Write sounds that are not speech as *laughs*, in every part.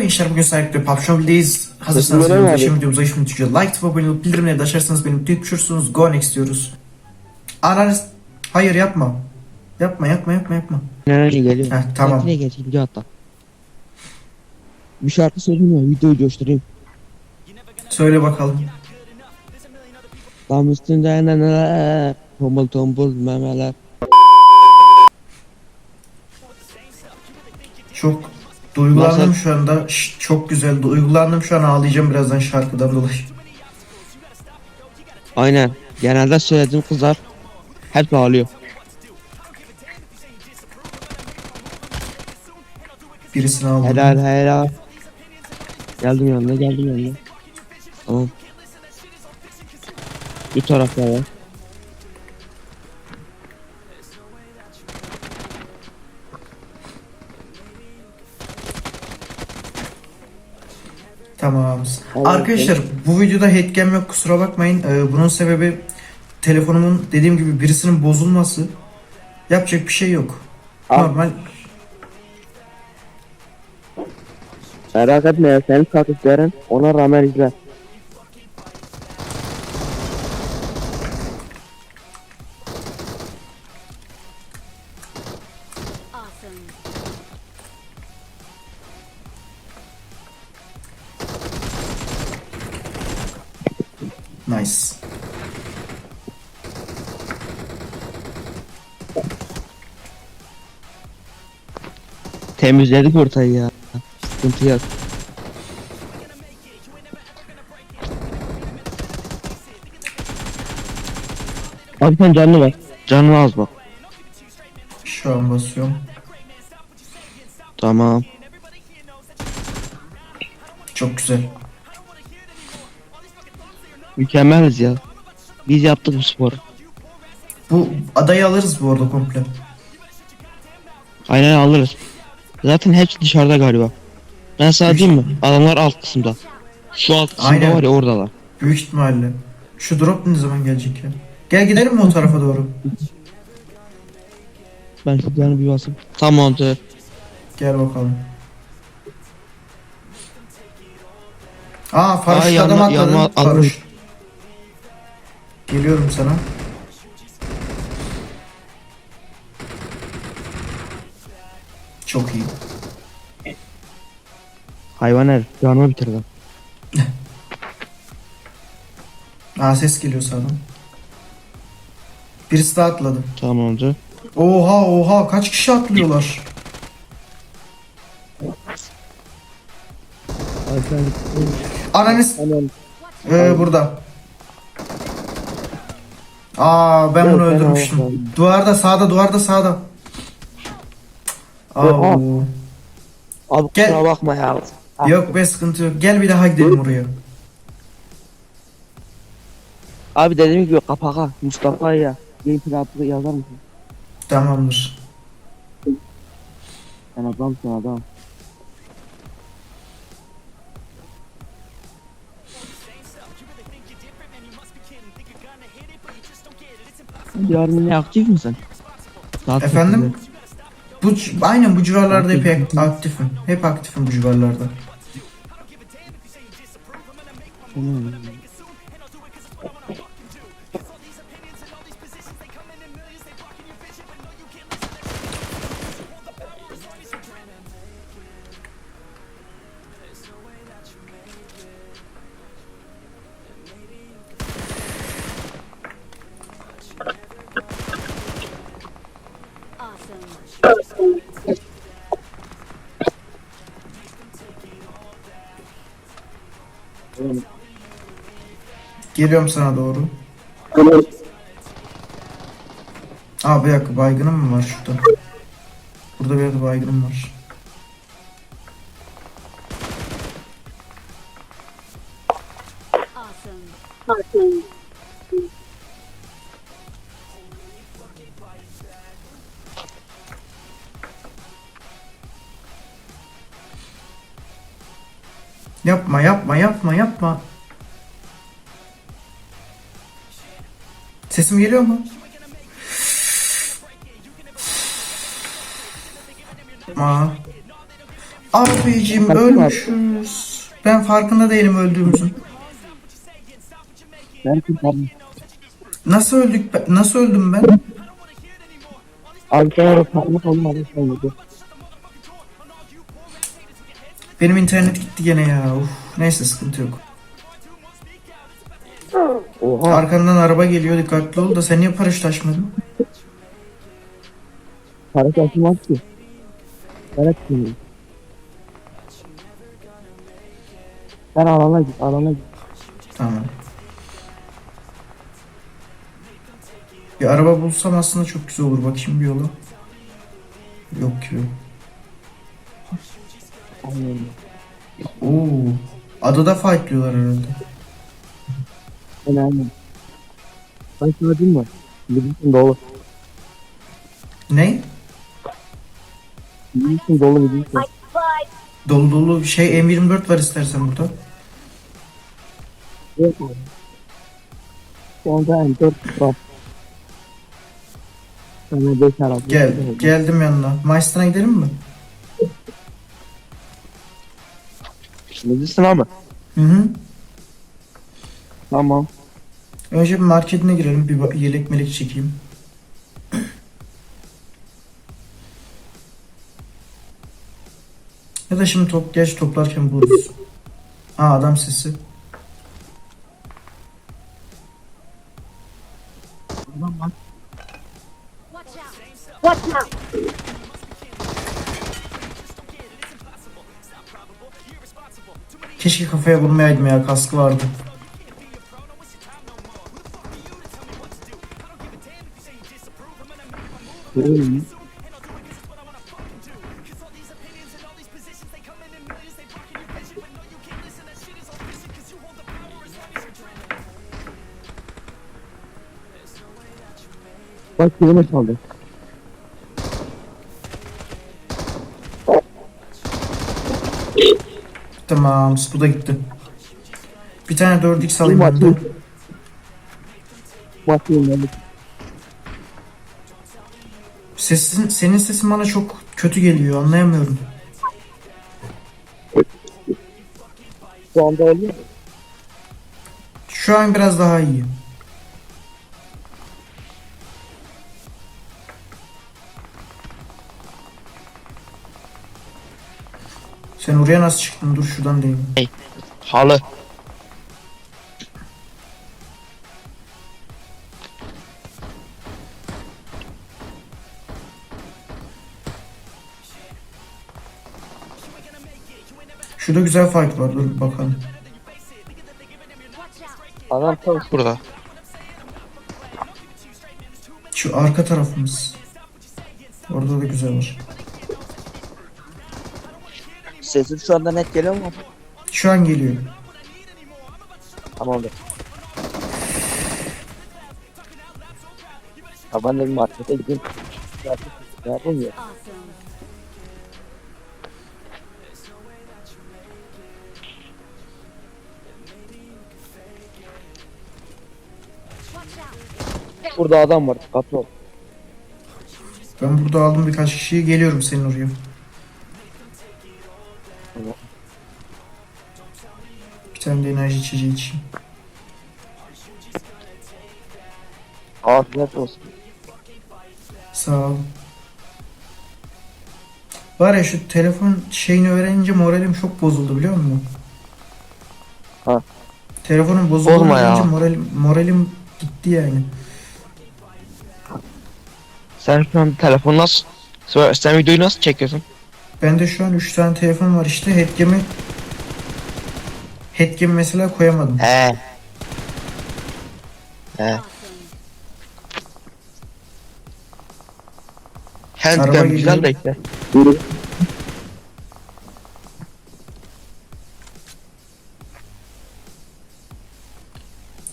Merhaba gençler bugün sahipte PUBG Mobile'deyiz. Hazırsanız abi. şimdi videomuza şimdi tuşuyla like tıp abone bildirimleri de açarsanız beni etmişsiniz. Go next diyoruz. Analiz... Hayır yapma. Yapma yapma yapma yapma. Nereye geliyor? Heh, tamam. Nereye geç gidiyor hatta. Bir şarkı söyleyeyim mi? Videoyu coşturayım. Söyle bakalım. Tam üstünde neneler. Tombul tombul memeler. Çok duygulandım Nasıl? şu anda. Şş, çok güzel. Duygulandım şu an ağlayacağım birazdan şarkıdan dolayı. Aynen. Genelde söylediğim kızlar hep ağlıyor. Birisini aldım. Helal helal. Geldim yanına geldim yanına. Tamam. Bir tarafta Tamam. Tamam. Arkadaşlar bu videoda headcam yok kusura bakmayın. Ee, bunun sebebi telefonumun dediğim gibi birisinin bozulması. Yapacak bir şey yok. Al. Normal Merak etme ya senin takiplerin ona rağmen izler. Temizledik ortayı ya. Sıkıntı yok. Abi sen canlı bak. Canlı az bak. Şu an basıyorum. Tamam. Çok güzel. Mükemmeliz ya. Biz yaptık bu sporu. Bu adayı alırız bu arada komple. Aynen alırız. Zaten hepsi dışarıda galiba. Ben sana diyeyim mi? Adamlar alt kısımda. Şu alt kısımda Aynen. var ya oradalar. Büyük ihtimalle. Şu drop ne zaman gelecek ya? Gel gidelim mi o tarafa doğru? Ben şu canı bir basayım. Tamamdır. Gel bakalım. Aa Faruş Aa, yanma- adam atladı. yanma. Faruş. Geliyorum sana. Çok iyi. Hayvan herif. Canımı bitirdi. *laughs* Aa ses geliyor sağdan. Birisi daha atladı. Tamamdır. Oha oha kaç kişi atlıyorlar? Ananız ee, burada. Aa ben bunu öldürmüştüm. Duvarda sağda duvarda sağda. Oha. Abi Gel. kusura bakma ya. yok be sıkıntı yok. Gel bir daha gidelim oraya. Abi dediğim gibi kapaka Mustafa ya. Gameplay adlı yazar mısın? Tamamdır. Sen adamsın adam. Yarın ne aktif misin? Saat Efendim? Bu aynen bu civarlarda hep ak- aktifim. Hep aktifim bu civarlarda. sekizde. Geliyorum sana doğru. Aa bir dakika baygınım mı var şurada? Burada bir yerde baygınım var. Yapma yapma yapma yapma. Sesim geliyor mu? Aa. Abicim ölmüşüz. Ben farkında değilim öldüğümüzün. Ben kurtardım. Nasıl öldük? ben- Nasıl öldüm ben? Arkaya parmak olmadı sanırdı. Benim internet gitti gene ya. Uf, neyse sıkıntı yok. Oha. Arkandan araba geliyor dikkatli ol da sen niye paraşüt açmadın? Para taşımaz ki. Para taşımıyor. Sen alana git, alana git. Tamam. Bir araba bulsam aslında çok güzel olur. Bakayım bir yola. Yok ki. Anlıyorum. Oo. Adada fightlıyorlar herhalde. Önemli. Ben sana diyeyim mi? Bilirsin dolu. Ne? Bilirsin dolu bilirsin. Dolu dolu şey M24 var istersen burada. Yok anda M4 var. Sana 5 araba. Gel, geldim yanına. Maestro'na gidelim mi? Bilirsin ama. Hı hı. Tamam. Önce bir marketine girelim. Bir yelek melek çekeyim. Ya da şimdi top, gerçi toplarken buluruz. Aa adam sesi. Keşke kafaya vurmayaydım ya kaskı vardı. Bak kilime çaldı. Tamam bu da gitti. Bir tane 4x alayım ben de. De. Sesin, senin sesin bana çok kötü geliyor anlayamıyorum. Şu anda oluyor. Şu an biraz daha iyi. Sen oraya nasıl çıktın? Dur şuradan değil. Halı. Şurada güzel fight var. Dur bakalım. Adam tam burada. Şu arka tarafımız. Orada da güzel var. Sesim şu anda net geliyor mu? Şu an geliyor. Tamamdır. Ya ben de bir markete gideyim. Ne yapayım ya? Burada adam var. Dikkatli ol. Ben burada aldım birkaç kişiyi. Geliyorum senin oraya. Tane de enerji içeceği içeyim. Afiyet olsun. Sağ ol. Var ya şu telefon şeyini öğrenince moralim çok bozuldu biliyor musun? Ha. Telefonun bozulduğunu görünce moralim, moralim gitti yani. Sen şu an telefonu nasıl... Sen- Sen videoyu nasıl çekiyorsun? Bende şu an 3 tane telefon var işte headgam'i headgam'i mesela koyamadım. He. He. Handgun güzel işte.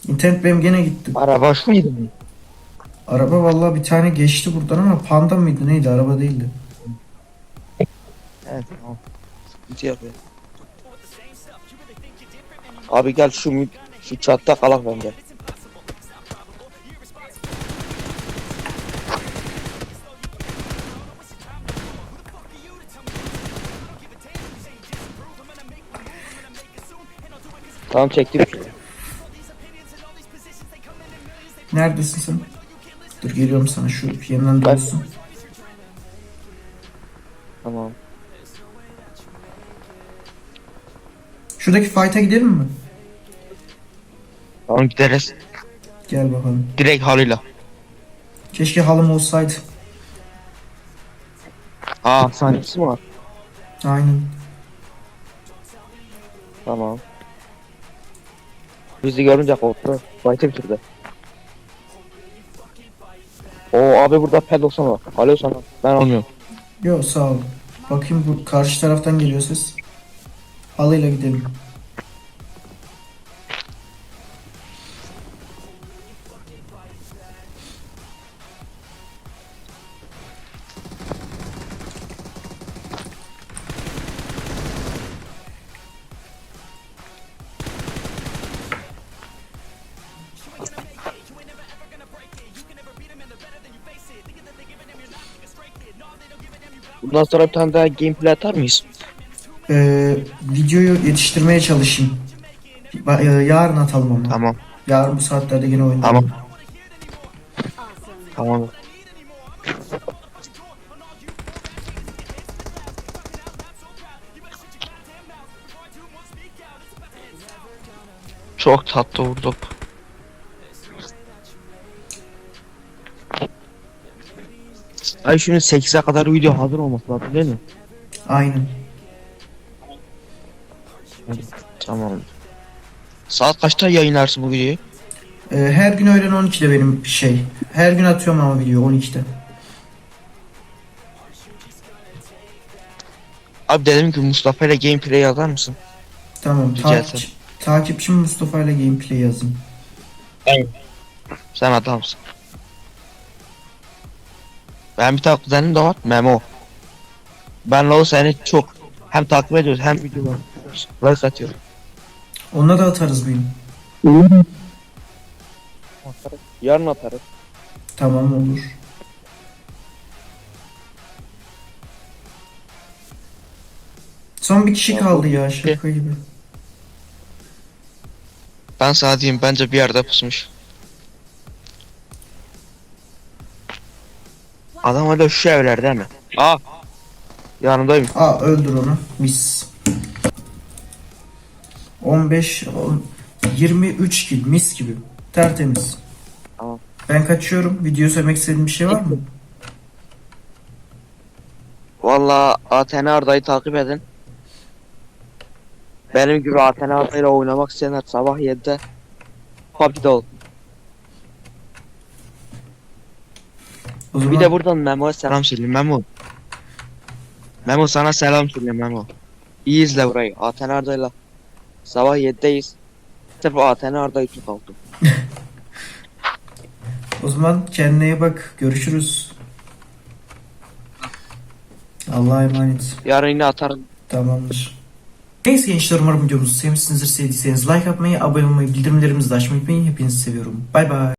İnternet benim gene gitti. Araba şu muydu? Araba vallahi bir tane geçti buradan ama panda mıydı neydi araba değildi. Evet tamam. Sıkıntı yok ya. Abi gel şu mid, şu çatta kalak bende. Tamam çektim. Neredesin sen? Dur geliyorum sana şu yanından dönsün. Şuradaki fight'a gidelim mi? Tamam gideriz. Gel bakalım. Direkt halıyla. Keşke halım olsaydı. Aa sahnesi mi var? Aynen. Tamam. Bizi görünce korktu. Fight'ı bitirdi. Oo abi burada ped olsana. Alo sana. Ben olmuyorum. Yo sağ ol. Bakayım bu karşı taraftan geliyor ses. Halıyla gidelim. Bundan sonra bir tane daha gameplay atar mıyız? Ee, videoyu yetiştirmeye çalışayım. Ba- e, yarın atalım ama. Tamam. Yarın bu saatlerde yine oynayalım. Tamam. Tamam. Çok tatlı vurduk. Ay şunun 8'e kadar video hazır olması lazım değil mi? Aynen. Tamam. Saat kaçta yayınlarsın bu videoyu? Ee, her gün öğlen 12'de benim şey. Her gün atıyorum ama video 12'de. Abi dedim ki Mustafa ile gameplay yazar mısın? Tamam. Rica Ta- ederim. takipçim Mustafa ile gameplay yazın. Sen adamsın. Ben bir tane kuzenim de var Memo. Ben o seni çok hem takip ediyoruz hem videolar like atıyoruz. Onunla da atarız bugün. Yarın atarız. Tamam olur. Son bir kişi kaldı ya şaka gibi. Ben sana diyeyim bence bir yerde pusmuş. Adam öyle şu evlerde mi? Aa. Yanındayım. Aa öldür onu. Mis. 15 on- 23 kill mis gibi. Tertemiz. Tamam. Ben kaçıyorum. Video söylemek istediğin bir şey var mı? Valla Athena Arda'yı takip edin. Benim gibi Athena Arda ile oynamak isteyenler sabah 7'de PUBG'de ol. O zaman Bir de buradan Memo'ya selam söyleyeyim Memo. Memo sana selam söyleyeyim Memo. İyi izle burayı. Athena Arda'yla sabah 7'deyiz. Sırf Athena Arda için kalktım. o zaman kendine iyi bak. Görüşürüz. Allah'a emanet. Yarın yine atarım. Tamamdır. Neyse gençler umarım videomuzu sevmişsinizdir. Sevdiyseniz like atmayı, abone olmayı, bildirimlerimizi de açmayı unutmayın. Hepinizi seviyorum. Bay bay.